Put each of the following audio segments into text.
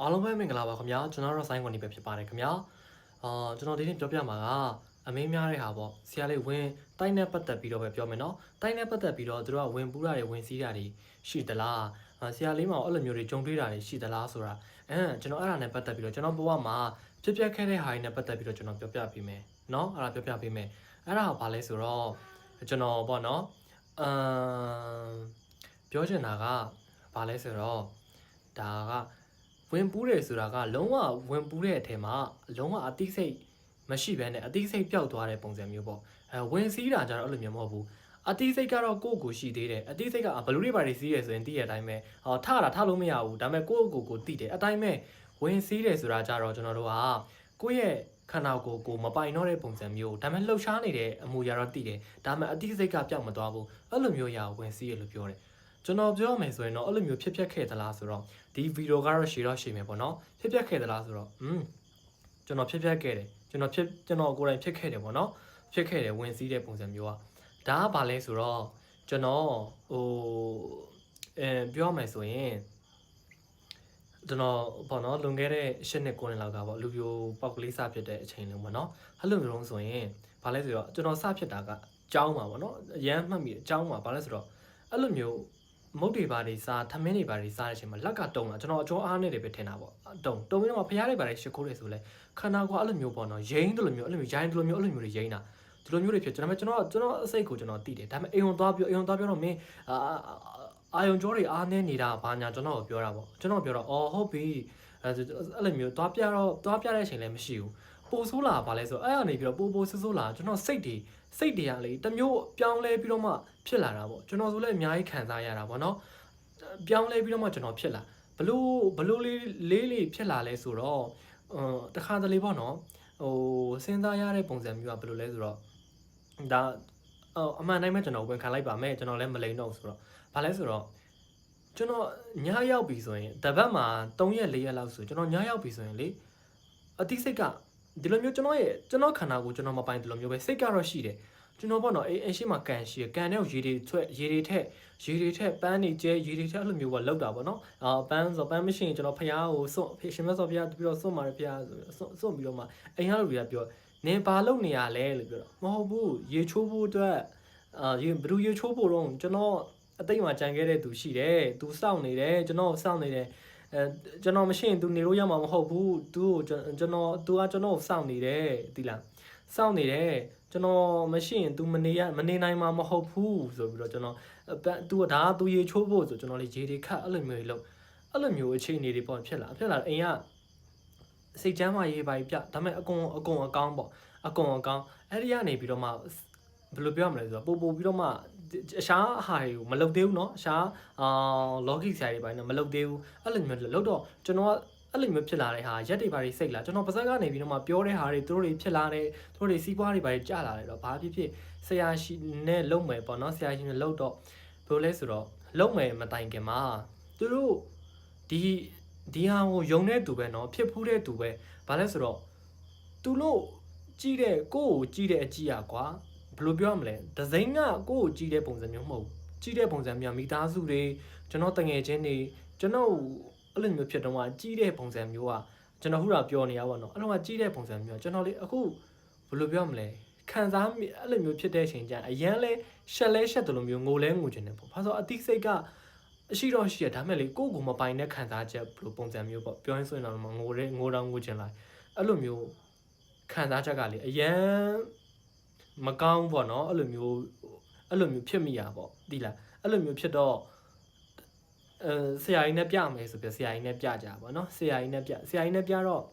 အားလုံးပဲမင်္ဂလာပါခင်ဗျာကျွန်တော်တို့ဆိုင်းကွန်ဒီပဲဖြစ်ပါတယ်ခင်ဗျာအာကျွန်တော်ဒီနေ့ပြောပြမှာကအမင်းများတဲ့ဟာပေါ့ဆရာလေးဝင်တိုင်းနဲ့ပတ်သက်ပြီးတော့ပဲပြောမယ်နော်တိုင်းနဲ့ပတ်သက်ပြီးတော့သူတို့ကဝင်ပူးတာတွေဝင်စည်းတာတွေရှိသလားအာဆရာလေးမှာအဲ့လိုမျိုးတွေကြုံတွေ့တာတွေရှိသလားဆိုတာအဲကျွန်တော်အဲ့ဒါနဲ့ပတ်သက်ပြီးတော့ကျွန်တော်ဘဝမှာဖြစ်ပျက်ခဲ့တဲ့ဟာတွေနဲ့ပတ်သက်ပြီးတော့ကျွန်တော်ပြောပြပေးမယ်နော်အဲ့ဒါပြောပြပေးမယ်အဲ့ဒါကဘာလဲဆိုတော့ကျွန်တော်ပေါ့နော်အမ်ပြောချင်တာကဘာလဲဆိုတော့ဒါက ဝင်ပူးတယ်ဆိုတာကလုံးဝဝင်ပူးတဲ့အထက်မှာလုံးဝအသိစိတ်မရှိဘဲနဲ့အသိစိတ်ပျောက်သွားတဲ့ပုံစံမျိုးပေါ့အဲဝင်စည်းတာကြတော့အဲ့လိုမျိုးမဟုတ်ဘူးအသိစိတ်ကတော့ကိုယ့်ကိုယ်ရှိသေးတယ်အသိစိတ်ကဘလူတွေပါတွေစီးရဆိုရင်သိရတဲ့အတိုင်းပဲဟောထတာထလို့မရဘူးဒါပေမဲ့ကိုယ့်ကိုယ်ကိုသိတယ်အတိုင်းပဲဝင်စည်းတယ်ဆိုတာကြတော့ကျွန်တော်တို့ကကိုယ့်ရဲ့ခန္ဓာကိုယ်ကိုမပိုင်တော့တဲ့ပုံစံမျိုးဒါပေမဲ့လှုပ်ရှားနေတဲ့အမူအရာတော့သိတယ်ဒါပေမဲ့အသိစိတ်ကပျောက်မသွားဘူးအဲ့လိုမျိုးရအောင်ဝင်စည်းရလို့ပြောတယ် ကျွန်တော်ပြောမယ်ဆိုရင်တော့အဲ့လိုမျိုးဖြစ်ပျက်ခဲ့သလားဆိုတော့ ဒီဗီဒီယိုကတော့ရှည်တော့ရှည်မယ်ပေါ့နော်ဖြစ်ပျက်ခဲ့သလားဆိုတော့อืมကျွန်တော်ဖြစ်ပျက်ခဲ့တယ်ကျွန်တော်ဖြစ်ကျွန်တော်ကိုယ်တိုင်ဖြစ်ခဲ့တယ်ပေါ့နော်ဖြစ်ခဲ့တယ်ဝင်စည်းတဲ့ပုံစံမျိုးอ่ะဒါကဘာလဲဆိုတော့ကျွန်တော်ဟိုအဲပြောမယ်ဆိုရင်ကျွန်တော်ပေါ့နော်လွန်ခဲ့တဲ့၈နှစ်9နှစ်လောက်ကပေါ့လူပြိုပေါက်ကလေးစဖြစ်တဲ့အချိန်လုံးပေါ့နော်အဲ့လိုမျိုးလုံးဆိုရင်ဘာလဲဆိုတော့ကျွန်တော်စဖြစ်တာကကြောင်းပါပေါ့နော်အရန်မှတ်မိတယ်ကြောင်းပါဘာလဲဆိုတော့အဲ့လိုမျိုး မုတ်တွေပါတွေစားထမင်းတွေပါတွေစားတဲ့အချိန်မှာလက်ကတုံလာကျွန်တော်အကျော်အားနဲ့တွေပဲထင်တာပေါ့တုံတုံပြီးတော့ဖျားတွေပါတွေရှ िख ိုးတယ်ဆိုလဲခန္ဓာကိုယ်အဲ့လိုမျိုးပေါ့နော်ရိမ့်တယ်လို့မျိုးအဲ့လိုမျိုးရိုင်းတယ်လို့မျိုးအဲ့လိုမျိုးတွေရိမ့်တာဒီလိုမျိုးတွေဖြစ်ကျွန်တော်ကျွန်တော်ကျွန်တော်အစိတ်ကိုကျွန်တော်သိတယ်ဒါပေမဲ့အိမ်ုံသွားပြောအိမ်ုံသွားပြောတော့မင်းအာအာယုံကြောတွေအားနေနေတာဘာညာကျွန်တော်ပြောတာပေါ့ကျွန်တော်ပြောတော့အော်ဟုတ်ပြီအဲ့အဲ့လိုမျိုးသွားပြတော့သွားပြတဲ့အချိန်လည်းမရှိဘူး ပိုဆိုးလာပါလဲဆိုအဲ့ကနေပြီးတော့ပိုပိုဆိုးဆိုးလာကျွန်တော်စိတ်တွေစိတ်တွေကလေတမျိုးပြောင်းလဲပြီးတော့မှဖြစ်လာတာပေါ့ကျွန်တော်ဆိုလည်းအများကြီးခံစားရတာပေါ့နော်ပြောင်းလဲပြီးတော့မှကျွန်တော်ဖြစ်လာဘလို့ဘလို့လေးလေးလေးဖြစ်လာလဲဆိုတော့အမ်တခါတလေပေါ့နော်ဟိုစဉ်းစားရတဲ့ပုံစံမျိုးကဘလို့လဲဆိုတော့ဒါအော်အမှန်တိုင်းပဲကျွန်တော်ဝန်ခံလိုက်ပါမယ်ကျွန်တော်လည်းမလိန်တော့ဘူးဆိုတော့ဘာလဲဆိုတော့ကျွန်တော်ညရောက်ပြီဆိုရင်တပတ်မှာ3ရက်4ရက်လောက်ဆိုကျွန်တော်ညရောက်ပြီဆိုရင်လေအတိစိတ်က ဒီလိုမျိုးကျွန်တော်ရဲ့ကျွန်တော်ခန္ဓာကိုကျွန်တော်မပိုင်ဒီလိုမျိုးပဲစိတ်ကတော့ရှိတယ်ကျွန်တော်ပေါ့နော်အေးအရှိမကန်ရှိရကန်တဲ့ရေတွေထွက်ရေတွေထက်ရေတွေထက်ပန်းတွေကျဲရေတွေထက်အဲ့လိုမျိုးကလောက်တာပေါ့နော်အာပန်းဆိုပန်းမရှိရင်ကျွန်တော်ဖះကိုစွန့်ဖေရှင်မစောဖះပြီးတော့စွန့်ပါတယ်ဖះဆိုစွန့်စွန့်ပြီးတော့မှအိမ်ရလူတွေကပြောနင်ဘာလုပ်နေရလဲလို့ပြောတော့မဟုတ်ဘူးရေချိုးဖို့အတွက်အာရေဘယ်သူရေချိုးဖို့တော့ကျွန်တော်အတိတ်မှာကြံခဲ့တဲ့သူရှိတယ်သူစောင့်နေတယ်ကျွန်တော်စောင့်နေတယ် အဲကျွန်တော်မရှိရင် तू နေလို့ရမှာမဟုတ်ဘူး तू ကိုကျွန်တော် तू ကကျွန်တော်ကိုစောင့်နေတယ်ဒီလားစောင့်နေတယ်ကျွန်တော်မရှိရင် तू မနေရမနေနိုင်မှာမဟုတ်ဘူးဆိုပြီးတော့ကျွန်တော်ပန်း तू ကဒါက तू ရေချိုးဖို့ဆိုကျွန်တော်လေရေတွေခတ်အဲ့လိုမျိုးတွေလုပ်အဲ့လိုမျိုးအခြေအနေတွေပေါ့ဖြစ်လာဖြစ်လာအိမ်ကစိတ်ချမ်းသာရေးပါပြဒါပေမဲ့အကုန်အကုန်အကောင်းပေါ့အကုန်အကောင်းအဲ့ဒီကနေပြီးတော့မှ ဘယ်လိုပြောရမလဲဆိုတော့ပို့ပို့ပြီးတော့မှအရှားအဟာတွေကိုမလုပ်သေးဘူးเนาะအရှားအာ logic ဆရာတွေပိုင်းတော့မလုပ်သေးဘူးအဲ့လိုမျိုးလုပ်တော့ကျွန်တော်ကအဲ့လိုမျိုးဖြစ်လာတဲ့ဟာရက်တွေပါတွေစိတ်လာကျွန်တော်ပါဇက်ကနေပြီးတော့မှပြောတဲ့ဟာတွေသူတို့တွေဖြစ်လာတယ်သူတို့တွေစီးပွားတွေပါတွေကျလာတယ်တော့ဘာဖြစ်ဖြစ်ဆရာရှိနဲ့လုံမယ်ပေါ့နော်ဆရာရှိနဲ့လုံတော့ဘယ်လိုလဲဆိုတော့လုံမယ်မတိုင်ခင်မှာသူတို့ဒီဒီဟာကိုယုံတဲ့သူပဲเนาะဖြစ်ဖူးတဲ့သူပဲဘာလဲဆိုတော့သူတို့ကြည့်တဲ့ကိုယ့်ကိုကြည့်တဲ့အကြည့်อ่ะကွာ ဘယ်လိုပြောရမလဲဒီဇိုင်းကကိုယ့်ကိုကြည့်တဲ့ပုံစံမျိုးမဟုတ်ဘူးကြည့်တဲ့ပုံစံမျိုးမိသားစုတွေကျွန်တော်တငယ်ချင်းတွေကျွန်တော်အဲ့လိုမျိုးဖြစ်တော့ကကြည့်တဲ့ပုံစံမျိုးကကျွန်တော်ဟိုတာပြောနေရပါတော့အဲ့လိုကကြည့်တဲ့ပုံစံမျိုးကကျွန်တော်လေအခုဘယ်လိုပြောမလဲခံစားမိအဲ့လိုမျိုးဖြစ်တဲ့အချိန်ကျရင်အရန်လဲရှက်လဲရှက်တယ်လို့မျိုးငိုလဲငိုချင်တယ်ပေါ့ဘာလို့အတိစိတ်ကအရှိတော့ရှိရဒါမဲ့လေကိုယ့်ကိုမပိုင်တဲ့ခံစားချက်ဘယ်လိုပုံစံမျိုးပေါ့ပြောရင်းဆိုရင်တော့ငိုရဲငိုတော့ငိုချင်လိုက်အဲ့လိုမျိုးခံစားချက်ကလေအရန် မကောင်းပေါ့နော်အဲ့လိုမျိုးအဲ့လိုမျိုးဖြစ်မိရပေါ့ဒီလားအဲ့လိုမျိုးဖြစ်တော့အဲဆရာကြီးနဲ့ပြမယ်ဆိုပြဆရာကြီးနဲ့ပြကြပါเนาะဆရာကြီးနဲ့ပြဆရာကြီးနဲ့ပြတော့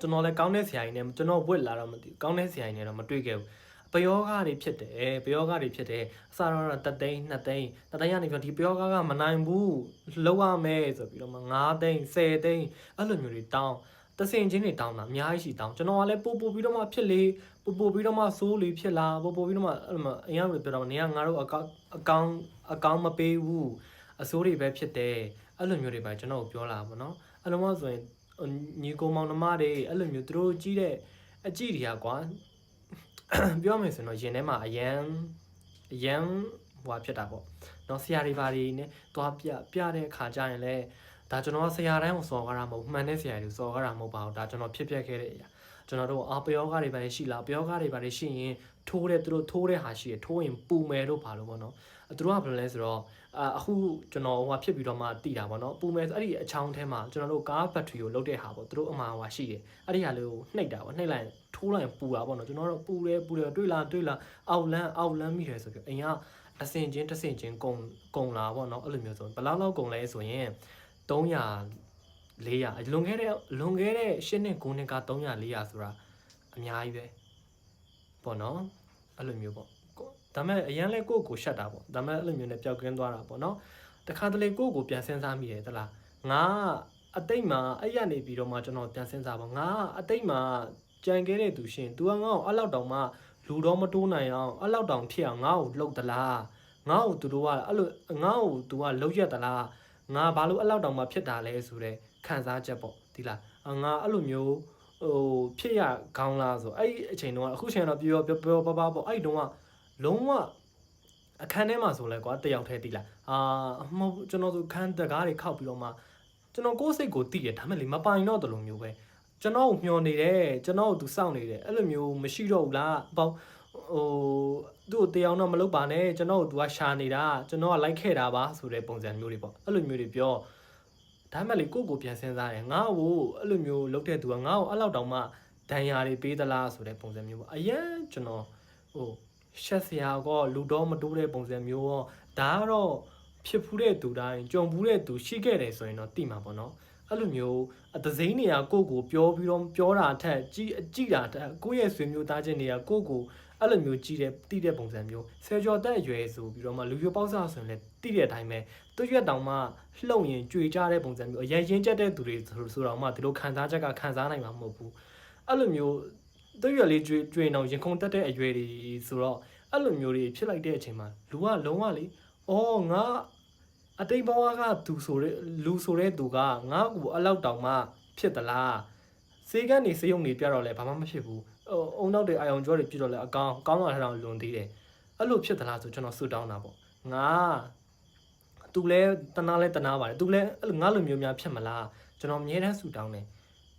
ကျွန်တော်လည်းကောင်းတဲ့ဆရာကြီးနဲ့ကျွန်တော်ဝစ်လာတော့မသိဘူးကောင်းတဲ့ဆရာကြီးနဲ့တော့မတွေ့ခဲ့ဘူးပယောဂတွေဖြစ်တယ်ပယောဂတွေဖြစ်တယ်အစတော့တသိန်း2သိန်းတသိန်းကနေပြီးဒီပယောဂကမနိုင်ဘူးလောက်ရမယ်ဆိုပြီးတော့မှ9သိန်း10သိန်းအဲ့လိုမျိုးတွေတောင်း တဆင်ချင်းတွေတောင်းတာအများကြီးရှိတောင်းကျွန်တော်ကလည်းပို့ပို့ပြီးတော့မှဖြစ်လေပို့ပို့ပြီးတော့မှစိုးလေဖြစ်လာပို့ပို့ပြီးတော့မှအဲ့လိုမှအရင်ကပြောတော့နေကငါတို့အကောင့်အကောင့်အကောင့်မပေးဘူးအစိုးတွေပဲဖြစ်တယ်အဲ့လိုမျိုးတွေပဲကျွန်တော်ပြောလာပါတော့အဲ့လိုမှဆိုရင်ညီကိုမောင်နှမတွေအဲ့လိုမျိုးသူတို့ကြီးတဲ့အကြည့်တွေကကွာ ပြောမယ်ဆိုတော့ရင်ထဲမှာအရန်အရန်ဟွာဖြစ်တာပေါ့เนาะဆရာတွေဘာတွေနဲ့သွားပြပြတဲ့အခါကျရင်လဲ ဒါကျွန်တော်ကဆရာတိုင်းကိုစော်ကားတာမဟုတ်ဘူးမှန်တဲ့ဆရာတွေစော်ကားတာမဟုတ်ပါဘူးဒါကျွန်တော်ဖြစ်ပျက်ခဲ့တဲ့အရာကျွန်တော်တို့အာပယောဂတွေပါရှိလားပယောဂတွေပါရှိရင်ထိုးတဲ့သူတို့ထိုးတဲ့ဟာရှိရထိုးရင်ပူမယ်တို့ပါလို့ပေါ့နော်သူတို့ကဘယ်လိုလဲဆိုတော့အာအခုကျွန်တော်ဟိုဖြစ်ပြီးတော့မှတိတာပေါ့နော်ပူမယ်ဆိုအဲ့ဒီအချောင်းထဲမှာကျွန်တော်တို့ကားဘက်ထရီကိုလုတ်တဲ့ဟာပေါ့သူတို့အမှန်ဟွာရှိတယ်အဲ့ဒီဟာလေးကိုနှိပ်တာပေါ့နှိပ်လိုက်ထိုးလိုက်ပူတာပေါ့နော်ကျွန်တော်တို့ပူတယ်ပူတယ်တွေးလာတွေးလာအောက်လန်းအောက်လန်းမိတယ်ဆိုပြီးအိမ်ကအစင်ချင်းတစ်စင်ချင်းကုံကုံလာပေါ့နော်အဲ့လိုမျိုးဆိုဘယ်လောက်လောက်ကုံလဲဆိုရင် 300 400လွန်ခဲ့တဲ့လွန်ခဲ့တဲ့8နှစ်9နှစ်က300 400ဆိုတာအများကြီးပဲပေါ့နော်အဲ့လိုမျိုးပေါ့ကိုဒါမဲ့အရန်လဲကိုယ့်ကိုရှက်တာပေါ့ဒါမဲ့အဲ့လိုမျိုးနဲ့ပျောက်ကင်းသွားတာပေါ့နော်တခါတလေကိုယ့်ကိုပြန်စဉ်းစားမိတယ်သလားငါအတိတ်မှာအဲ့ရနေပြီးတော့မှကျွန်တော်ပြန်စဉ်းစားပါငါအတိတ်မှာကြံခဲ့တဲ့သူရှင် तू ကငါ့ကိုအဲ့လောက်တောင်မှလူတော့မတိုးနိုင်အောင်အဲ့လောက်တောင်ဖြစ်အောင်ငါ့ကိုလှုပ်သလားငါ့ကိုသူတို့ကအဲ့လိုငါ့ကို तू ကလှုပ်ရက်သလား ငါဘာလို့အဲ့လောက်တောင်မှဖြစ်တာလဲဆိုတော့ခံစားချက်ပေါ့ဒီလားအငါအဲ့လိုမျိုးဟိုဖြစ်ရကောင်းလားဆိုအဲ့ဒီအချိန်တုန်းကအခုချိန်တော့ပြောပြောပြောပပပေါ့အဲ့ဒီတုန်းကလုံးဝအခန်းထဲမှာဆိုလဲကွာတယောက်တည်းတိလားအာမဟုတ်ကျွန်တော်ဆိုခန်းတကားတွေခောက်ပြီးတော့မှကျွန်တော်ကိုယ်စိတ်ကိုတိရဒါမဲ့လေမပိုင်တော့တလို့မျိုးပဲကျွန်တော်ကိုမျောနေတယ်ကျွန်တော်ကိုသူစောင့်နေတယ်အဲ့လိုမျိုးမရှိတော့ဘူးလားပေါ့ ဟိုသူ့ကိုတရားတော့မလုပ်ပါနဲ့ကျွန်တော်ကိုသူကရှာနေတာကျွန်တော်ကလိုက်ခဲ့တာပါဆိုတဲ့ပုံစံမျိုးတွေပေါ့အဲ့လိုမျိုးတွေပြောဒါမှမဟုတ်ကိုယ့်ကိုပြန်စဉ်းစားတယ်ငါ့ကိုအဲ့လိုမျိုးလုပ်တဲ့သူကငါ့ကိုအဲ့လောက်တောင်မှဒဏ်ရာတွေပေးသလားဆိုတဲ့ပုံစံမျိုးပေါ့အရင်ကျွန်တော်ဟိုရှက်စရာကောလူတော့မတိုးတဲ့ပုံစံမျိုးရောဒါကတော့ဖြစ်ဖူးတဲ့သူတိုင်းကြုံဖူးတဲ့သူရှိခဲ့တယ်ဆိုရင်တော့တိမှာပေါ့နော်အဲ့လိုမျိုးအတစိမ့်နေရကိုယ့်ကိုပြောပြီးတော့ပြောတာထက်ကြည်ကြည်တာထက်ကိုယ့်ရဲ့ဆွေမျိုးသားချင်းတွေကကိုယ့်ကို အဲ့လိုမျိုးကြည်တဲ့တိတဲ့ပုံစံမျိုးဆယ်ကျော်တက်အရွယ်ဆိုပြီးတော့မှလူပြပေါက်စားဆိုရင်လည်းတိတဲ့အတိုင်းပဲသူရွက်တောင်မှလှုပ်ရင်ကြွေကြတဲ့ပုံစံမျိုးအရင်ရင်ကျက်တဲ့သူတွေဆိုဆိုတော့မှဒီလိုခံစားချက်ကခံစားနိုင်မှာမဟုတ်ဘူးအဲ့လိုမျိုးသူရွက်လေးကြွေကြွေအောင်ရင်ခုန်တက်တဲ့အရွယ်တွေဆိုတော့အဲ့လိုမျိုးတွေဖြစ်လိုက်တဲ့အချိန်မှာလူကလုံးဝလေအော်ငါအတိတ်ဘဝကသူဆိုတဲ့လူဆိုတဲ့သူကငါ့ကိုအလောက်တောင်မှဖြစ်သလားစေကနေစေယုံနေပြတော့လဲဘာမှမဖြစ်ဘူး ဟိုအုံနောက်တွေအာယုံကြောတွေပြတော့လဲအကောင်ကောင်းတာထောင်လွန်သေးတယ်အဲ့လိုဖြစ်သလားဆိုကျွန်တော်ဆူတောင်းတာပေါ့ငါသူလဲတနာလဲတနာပါတယ်သူလဲအဲ့လိုငါလိုမျိုးများဖြစ်မလားကျွန်တော်အမြဲတမ်းဆူတောင်းတယ်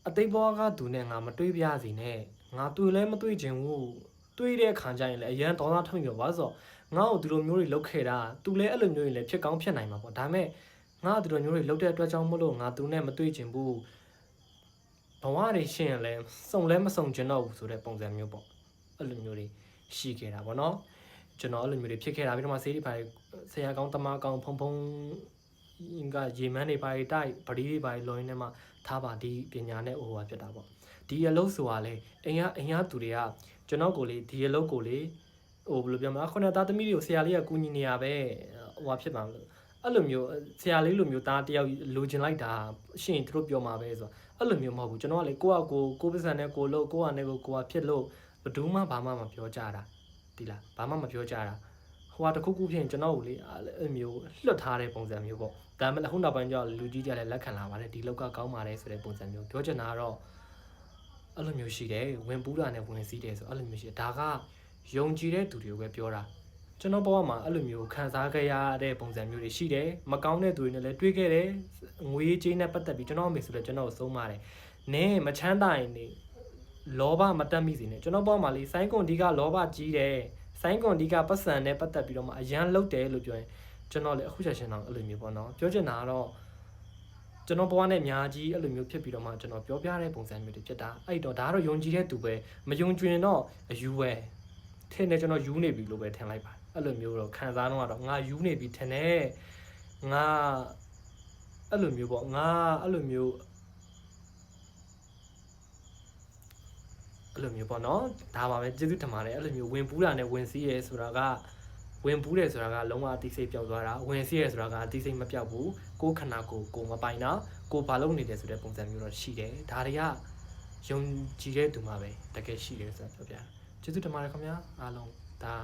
အသိဘောကသူနဲ့ငါမတွေးပြစီနဲ့ငါတွေ့လဲမတွေ့ချင်ဘူးတွေးတဲ့ခါကျရင်လည်းအရန်ဒေါသထုံပြီးတော့ဘာလို့ငါ့ကိုဒီလိုမျိုးတွေလုပ်ခဲ့တာသူလဲအဲ့လိုမျိုးတွေလည်းဖြစ်ကောင်းဖြစ်နိုင်မှာပေါ့ဒါပေမဲ့ငါဒီလိုမျိုးတွေလုပ်တဲ့အတွက်ကြောင့်မလို့ငါသူနဲ့မတွေ့ချင်ဘူး ဘဝတွေရှင်းရင်လည်းစုံလဲမစုံချင်တော့ဘူးဆိုတဲ့ပုံစံမျိုးပေါ့အဲ့လိုမျိုးတွေရှိခဲ့တာပေါ့နော်ကျွန်တော်အဲ့လိုမျိုးတွေဖြစ်ခဲ့တာပြီးတော့မှဆေးတွေပါဆရာကောင်းတမကောင်းဖုံဖုံကရေမန်းတွေပါတိုက်ပတိတွေပါလောင်းနေမှာထားပါဒီပညာနဲ့ဟိုဟာဖြစ်တာပေါ့ဒီအလုပ်ဆိုတာလေအိမ်ကအိမ်ကသူတွေကကျွန်တော်ကိုလေဒီအလုပ်ကိုလေဟိုဘယ်လိုပြောမလဲခုနသားသမီးတွေကိုဆရာလေးကကူညီနေရပဲဟိုဟာဖြစ်မှာမလို့အဲ့လိုမျိုးဆရာလေးလိုမျိုးသားတယောက်လိုချင်လိုက်တာရှရင်သူတို့ပြောမှာပဲဆိုတော့ အဲ့လိုမျိုးမဟုတ်ဘူးကျွန်တော်ကလေကိုကကိုကိုပစ္စံနဲ့ကိုလို့ကိုကနဲ့ကိုကိုကဖြစ်လို့ဘယ်သူမှဘာမှမပြောကြတာဒီလားဘာမှမပြောကြတာဟိုဟာတခုခုဖြစ်ရင်ကျွန်တော်ကိုလေအဲ့မျိုးလွတ်ထားတဲ့ပုံစံမျိုးပေါ့ဒါမှမဟုတ်နောက်ပိုင်းကျတော့လူကြီးကြလည်းလက်ခံလာပါတယ်ဒီလောက်ကကောင်းပါတယ်ဆိုတဲ့ပုံစံမျိုးပြောချင်တာကတော့အဲ့လိုမျိုးရှိတယ်ဝင်ပူးတာနဲ့ဝင်စည်းတယ်ဆိုအဲ့လိုမျိုးရှိတယ်ဒါကယုံကြည်တဲ့သူတွေကိုပဲပြောတာ ကျွန်တော်ဘဝမှာအဲ့လိုမျိုးခံစားခဲ့ရတဲ့ပုံစံမျိုးတွေရှိတယ်မကောင်းတဲ့သူတွေနဲ့လည်းတွေ့ခဲ့တယ်ငွေကြေးနဲ့ပတ်သက်ပြီးကျွန်တော်အမေဆိုလည်းကျွန်တော်ကိုဆုံးပါတယ်နင်းမချမ်းသာရင်နေလောဘမတက်မိစေနဲ့ကျွန်တော်ဘဝမှာလေဆိုင်းကွန်ဒီကလောဘကြီးတယ်ဆိုင်းကွန်ဒီကပတ်စံနဲ့ပတ်သက်ပြီးတော့မှအရန်လုတ်တယ်လို့ပြောရင်ကျွန်တော်လည်းအခုချက်ချင်းတော့အဲ့လိုမျိုးပေါ့နော်ပြောချင်တာကတော့ကျွန်တော်ဘဝနဲ့အများကြီးအဲ့လိုမျိုးဖြစ်ပြီးတော့မှကျွန်တော်ပြောပြတဲ့ပုံစံမျိုးတွေဖြစ်တာအဲ့တော့ဒါကတော့ယုံကြည်တဲ့သူပဲမယုံကြည်ရင်တော့အယူပဲထင်တယ်ကျွန်တော်ယူနေပြီလို့ပဲထင်လိုက်ပါ အဲ့လိုမျိုးတော့ခံစားတော့ကတော့ငါယူနေပြီထင်တယ်ငါအဲ့လိုမျိုးပေါ့ငါအဲ့လိုမျိုးအဲ့လိုမျိုးပေါ့နော်ဒါပါပဲကျေးဇူးတင်ပါတယ်အဲ့လိုမျိုးဝင်ပူးတာနဲ့ဝင်စည်းရဲဆိုတာကဝင်ပူးတယ်ဆိုတာကလုံးဝအသိစိတ်ပျောက်သွားတာဝင်စည်းရဲဆိုတာကအသိစိတ်မပျောက်ဘူးကိုယ်ခန္ဓာကိုယ်ကိုမပိုင်တာကိုဘာလုပ်နေတယ်ဆိုတဲ့ပုံစံမျိုးတော့ရှိတယ်ဒါတွေကယုံကြည်တဲ့သူမှပဲတကယ်ရှိတယ်ဆိုတာပြောပြကျေးဇူးတင်ပါတယ်ခင်ဗျာအားလုံးဒါ